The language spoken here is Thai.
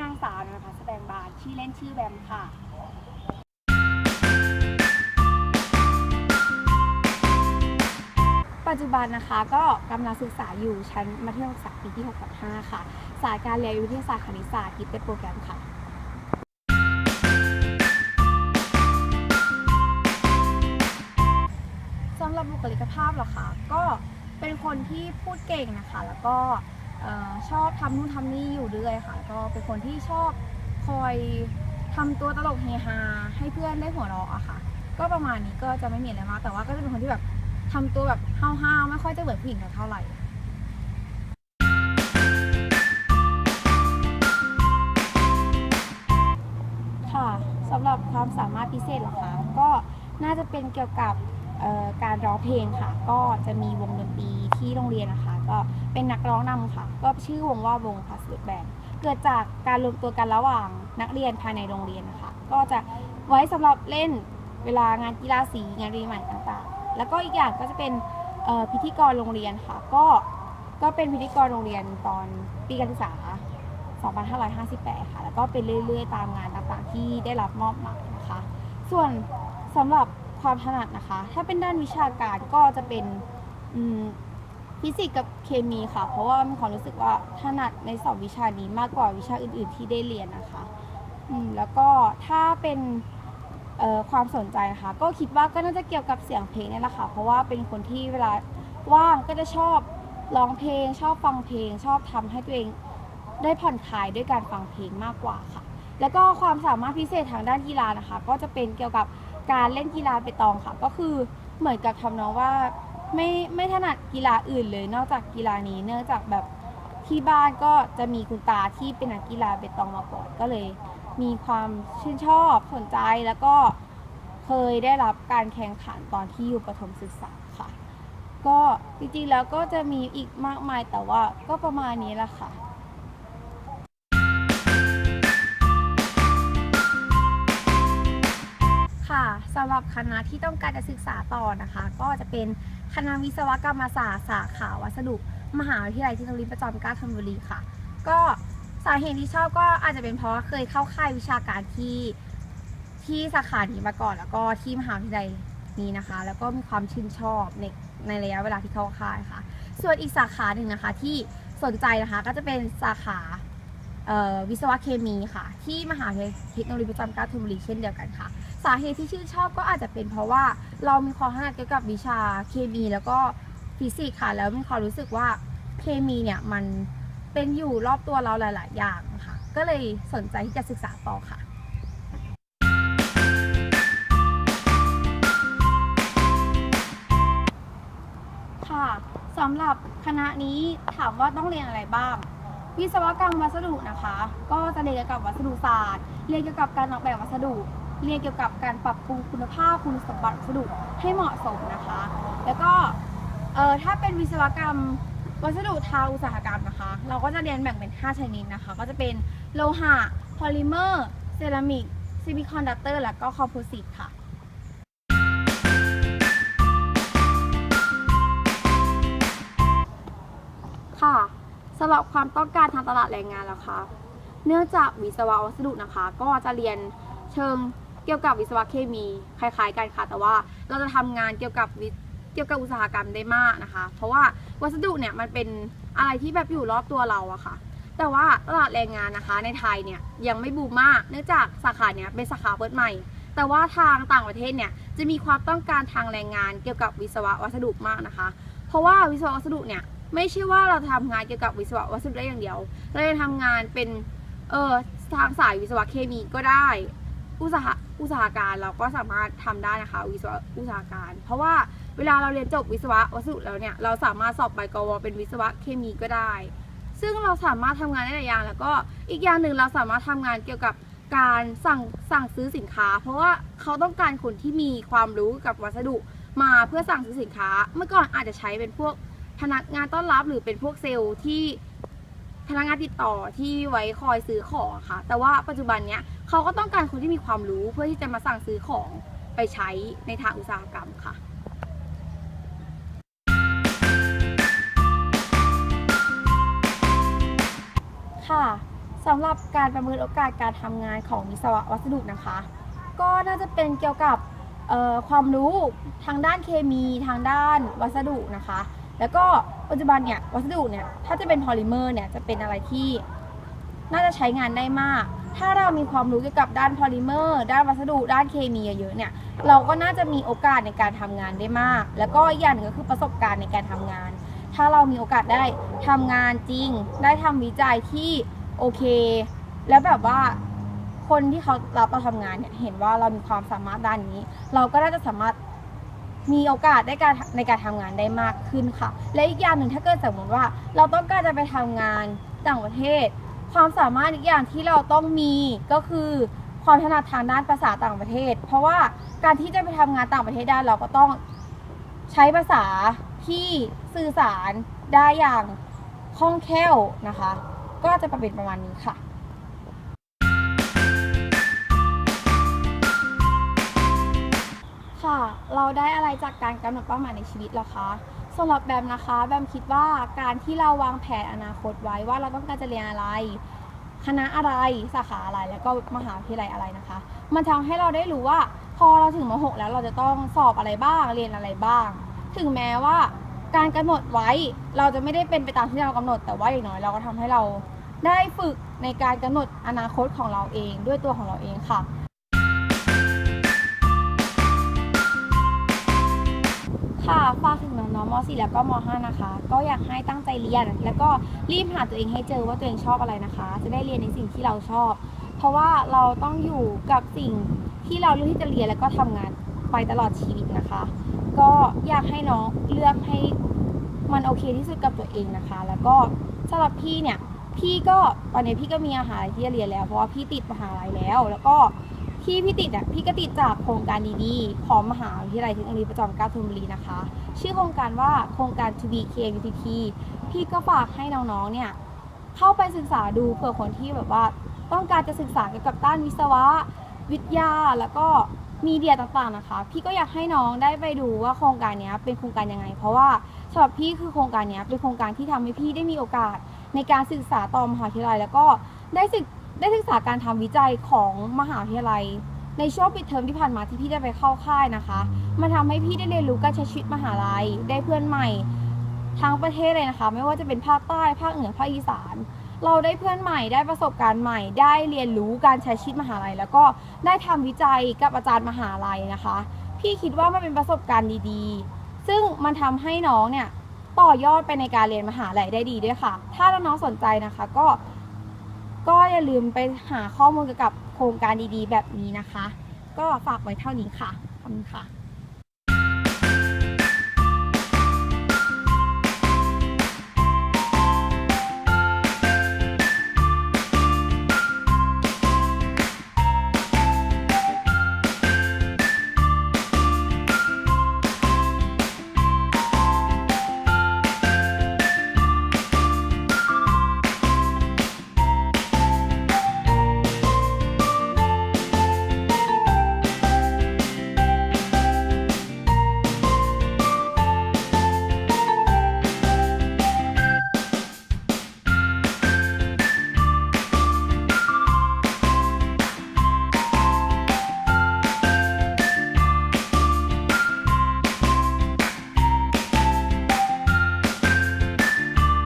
นางสาวนะคะแสดงบานชื่อเล่นชื่อแบมค่ะ ปัจจุบันนะคะก็กำลังศึกษาอยู่ชั้นมัธยมศึกษาปีที่ 6 กับ 5 ค่ะ สายการเรียนวิทยาศาสตร์คณิตศาสตร์กิฟต์โปรแกรมค่ะสำหรับบุคลิกภาพเหรอคะก็เป็นคนที่พูดเก่งนะคะ แล้วก็ ออชอบทำนู่นทำนี่อยู่เรื่อยค่ะ ก็เป็นคนที่ชอบคอยทำตัวตลกเฮฮาให้เพื่อนได้หัวเราะอะค่ะ ก็ประมาณนี้ก็จะไม่มีอะไรมากแต่ว่าก็จะเป็นคนที่แบบทำตัวแบบห้าวๆไม่ค่อยจะเหมือนผู้หญิงเท่าไหร่ค่ะสำหรับความสามารถพิเศษเหรอคะก็น่าจะเป็นเกี่ยวกับการร้องเพลงค่ะ ก็จะมีวงดนตรีที่โรงเรียนนะคะ ก็ เป็นนักร้องนำค่ะ ก็ชื่อวงว่าวงพาสแบนเกิดจากการรวมตัวกันระหว่างนักเรียนภายในโรงเรียนนะคะ ก็จะไว้สำหรับเล่นเวลางานกีฬาสีงานรีใหม่ต่างๆ แล้วก็อีกอย่างก็จะเป็นพิธีกรโรงเรียนค่ะ ก็ก็เป็นพิธีกรโรงเรียนตอนปีการศึกษา 2558 ค่ะ แล้วก็เป็นเรื่อยๆ ตามงานต่างๆ ที่ได้รับมอบหมายนะคะ ส่วนสำหรับความถนัดนะคะ ถ้าเป็นด้านวิชาการก็จะเป็น ฟิสิกส์กับเคมีค่ะ เพราะว่ามีความรู้สึกว่าถนัดในสองวิชานี้มากกว่าวิชาอื่น ๆ ที่ได้เรียนนะคะอืมแล้วก็ถ้าเป็นความสนใจนะคะก็คิดว่าก็น่าจะเกี่ยวกับเสียงเพลงนี่แหละค่ะ เพราะว่าเป็นคนที่เวลาว่างก็จะชอบร้องเพลง ชอบฟังเพลง ชอบทำให้ตัวเองได้ผ่อนคลายด้วยการฟังเพลงมากกว่าค่ะ แล้วก็ความสามารถพิเศษทางด้านกีฬานะคะ ก็จะเป็นเกี่ยวกับการเล่นกีฬาเปตองค่ะ ก็คือเหมือนกับทำนองว่า ไม่ไม่ถนัดกีฬาอื่นเลยนอกจากกีฬานี้ เนื่องจากแบบที่บ้านก็จะมีคุณตาที่เป็นนักกีฬาเปตองมาก่อนก็เลย มีความชื่นชอบสนใจแล้วก็เคยได้รับการแข่งขันตอนที่อยู่ประถมศึกษาค่ะ ก็จริงๆแล้วก็จะมีอีกมากมายแต่ว่าก็ประมาณนี้แหละค่ะค่ะสำหรับคณะที่ต้องการจะศึกษาต่อนะคะ ก็จะเป็น คณะวิศวกรรมศาสตร์สาขาวัสดุ มหาวิทยาลัยเทคโนโลยีประจำกาญจนบุรีค่ะ ก็สาเหตุที่ชอบก็อาจจะเป็นเพราะเคยเข้าค่ายวิชาการที่ที่สาขานี้มาก่อน แล้วก็ที่มหาวิทยาลัยนี้นะคะ แล้วก็มีความชื่นชอบในในระยะเวลาที่เข้าค่ายค่ะ ส่วนอีกสาขาหนึ่งนะคะที่สนใจนะคะก็จะเป็นสาขาวิศวะเคมีค่ะ ที่มหาวิทยาลัยเทคโนโลยีประจำกาญจนบุรีเช่นเดียวกันค่ะ สาเหตุที่ชื่นชอบก็อาจจะเป็นเพราะว่าเรามีความถนัดเกี่ยวกับวิชาเคมี แล้วก็ฟิสิกส์ค่ะ แล้วมีความรู้สึกว่าเคมีเนี่ยมันเป็นอยู่รอบตัวเราหลาย ๆ อย่างค่ะ ก็เลยสนใจที่จะศึกษาต่อค่ะค่ะสำหรับคณะนี้ถามว่าต้องเรียนอะไรบ้าง วิศวกรรมวัสดุนะคะ ก็จะเรียนเกี่ยวกับวัสดุศาสตร์ เรียนเกี่ยวกับการออกแบบวัสดุ เรียนเกี่ยวกับการปรับปรุงคุณภาพคุณสมบัติวัสดุให้เหมาะสมนะคะ แล้วก็เอ่อถ้าเป็นวิศวกรรมวัสดุทางอุตสาหกรรมนะคะ เราก็จะเรียนแบ่งเป็น 5 ชนิดนะคะ ก็จะเป็นโลหะ พอลิเมอร์ เซรามิก ซิลิคอนดักเตอร์ และก็คอมโพสิตค่ะค่ะสำหรับความต้องการทางตลาดแรงงานแล้วค่ะเนื่องจากวิศวะวัสดุนะคะ ก็จะเรียนเชิง เกี่ยวกับวิศวะเคมีคล้ายๆกันค่ะ แต่ว่าเราจะทำงานเกี่ยวกับวิเกี่ยวกับอุตสาหกรรมได้มากนะคะ เพราะว่าวัสดุเนี่ยมันเป็นอะไรที่แบบอยู่รอบตัวเราอะค่ะ แต่ว่าตลาดแรงงานนะคะในไทยเนี่ยยังไม่บูมมาก เนื่องจากสาขาเนี่ยเป็นสาขาเปิดใหม่ แต่ว่าทางต่างประเทศเนี่ยจะมีความต้องการทางแรงงานเกี่ยวกับวิศวะวัสดุมากนะคะ เพราะว่าวิศวะวัสดุเนี่ยไม่ใช่ว่าเราจะทำงานเกี่ยวกับวิศวะวัสดุได้อย่างเดียว เราจะทำงานเป็นเออทางสายวิศวะเคมีก็ได้ อุตสาห อุตสาหการเราก็สามารถทำได้นะคะวิศวะอุตสาหการ เพราะว่าเวลาเราเรียนจบวิศวะวัสดุแล้วเนี่ยเราสามารถสอบใบกวเป็นวิศวะเคมีก็ได้ ซึ่งเราสามารถทำงานได้หลายอย่าง แล้วก็อีกอย่างหนึ่งเราสามารถทำงานเกี่ยวกับการสั่งสั่งซื้อสินค้า เพราะว่าเขาต้องการคนที่มีความรู้กับวัสดุมาเพื่อสั่งซื้อสินค้า เมื่อก่อนอาจจะใช้เป็นพวกพนักงานต้อนรับหรือเป็นพวกเซลล์ที่ พนักงานติดต่อที่ไว้คอยซื้อของอะค่ะ แต่ว่าปัจจุบันเนี้ยเขาก็ต้องการคนที่มีความรู้เพื่อที่จะมาสั่งซื้อของไปใช้ในทางอุตสาหกรรมค่ะ ค่ะสำหรับการประเมินโอกาสการทำงานของวิศวะวัสดุนะคะ ก็น่าจะเป็นเกี่ยวกับเอ่อความรู้ทางด้านเคมีทางด้านวัสดุนะคะ แล้วก็ ปัจจุบันเนี่ยวัสดุเนี่ยถ้าจะเป็นพอลิเมอร์เนี่ยจะเป็นอะไรที่น่าจะใช้งานได้มาก ถ้าเรามีความรู้เกี่ยวกับด้านพอลิเมอร์ด้านวัสดุด้านเคมีเยอะๆเนี่ยเราก็น่าจะมีโอกาสในการทำงานได้มาก แล้วก็อย่างหนึ่งก็คือประสบการณ์ในการทำงาน ถ้าเรามีโอกาสได้ทำงานจริง ได้ทำวิจัยที่โอเค แล้วแบบว่าคนที่เขารับเราทำงานเนี่ยเห็นว่าเรามีความสามารถด้านนี้ เราก็น่าจะสามารถ มีโอกาสได้การในการทำงานได้มากขึ้นค่ะ และอีกอย่างหนึ่งถ้าเกิดสมมติว่า เราต้องการจะไปทำงานต่างประเทศ ความสามารถอีกอย่างที่เราต้องมีก็คือความถนัดทางด้านภาษาต่างประเทศ เพราะว่าการที่จะไปทำงานต่างประเทศได้เราก็ต้องใช้ภาษาที่สื่อสารได้อย่างคล่องแคล่วนะคะ ก็จะเป็นประมาณนี้ค่ะ เราได้อะไรจากการกำหนดเป้าหมายในชีวิตหรอคะสำหรับแบมนะคะ แบมคิดว่าการที่เราวางแผนอนาคตไว้ว่าเราต้องการจะเรียนอะไร คณะอะไรสาขาอะไรแล้วก็มหาวิทยาลัยอะไรนะคะ มันทำให้เราได้รู้ว่า พอเราถึงม .6 แล้วเราจะต้องสอบอะไรบ้างเรียนอะไรบ้าง ถึงแม้ว่าการกำหนดไว้เราจะไม่ได้เป็นไปตามที่เรากำหนด แต่ว่าอย่างน้อยเราก็ทำให้เราได้ฝึกในการกำหนดอนาคตของเราเองด้วยตัวของเราเองค่ะ ค่ะฝากถึงน้องๆม .4 แล้วก็ม .5 นะคะ ก็อยากให้ตั้งใจเรียน แล้วก็รีบหาตัวเองให้เจอว่าตัวเองชอบอะไรนะคะ จะได้เรียนในสิ่งที่เราชอบ เพราะว่าเราต้องอยู่กับสิ่งที่เราเลือกที่จะเรียนแล้วก็ทำงานไปตลอดชีวิตนะคะ ก็อยากให้น้องเลือกให้มันโอเคที่สุดกับตัวเองนะคะ แล้วก็สำหรับพี่เนี่ยพี่ก็ตอนนี้พี่ก็มีอาหารที่จะเรียนแล้ว เพราะว่าพี่ติดมหาลัยแล้ว แล้วก็ ที่พี่ติดอะพี่ก็ติดจากโครงการดีๆ ของมหาวิทยาลัยเทคโนโลยีประจอมเกล้าธนบุรีนะคะ ชื่อโครงการว่าโครงการ To Be k u t t พี่ก็ฝากให้น้องๆ เนี่ยเข้าไปศึกษาดูเผื่อคนที่แบบว่าต้องการจะศึกษาเกี่ยวกับด้านวิศวะ วิทยาแล้วก็มีเดียต่างๆนะคะ พี่ก็อยากให้น้องได้ไปดูว่าโครงการนี้เป็นโครงการยังไง เพราะว่าสำหรับพี่คือโครงการนี้เป็นโครงการที่ทำให้พี่ได้มีโอกาสในการศึกษาต่อมหาวิทยาลัยแล้วก็ได้ศึก ได้ศึกษาการทำวิจัยของมหาวิทยาลัย ในช่วงปิดเทอมที่ผ่านมาที่พี่ได้ไปเข้าค่ายนะคะ มันทำให้พี่ได้เรียนรู้การใช้ชีวิตมหาลัย ได้เพื่อนใหม่ทั้งประเทศเลยนะคะ ไม่ว่าจะเป็นภาคใต้ภาคเหนือภาคอีสาน เราได้เพื่อนใหม่ได้ประสบการณ์ใหม่ ได้เรียนรู้การใช้ชีวิตมหาลัย แล้วก็ได้ทำวิจัยกับอาจารย์มหาลัยนะคะ พี่คิดว่ามันเป็นประสบการณ์ดีๆ ซึ่งมันทำให้น้องเนี่ยต่อยอดไปในการเรียนมหาลัยได้ดีด้วยค่ะ ถ้าน้องๆสนใจนะคะ ก็ ก็อย่าลืมไปหาข้อมูลเกี่ยวกับโครงการดีๆ แบบนี้นะคะ ก็ฝากไว้เท่านี้ค่ะ ขอบคุณค่ะ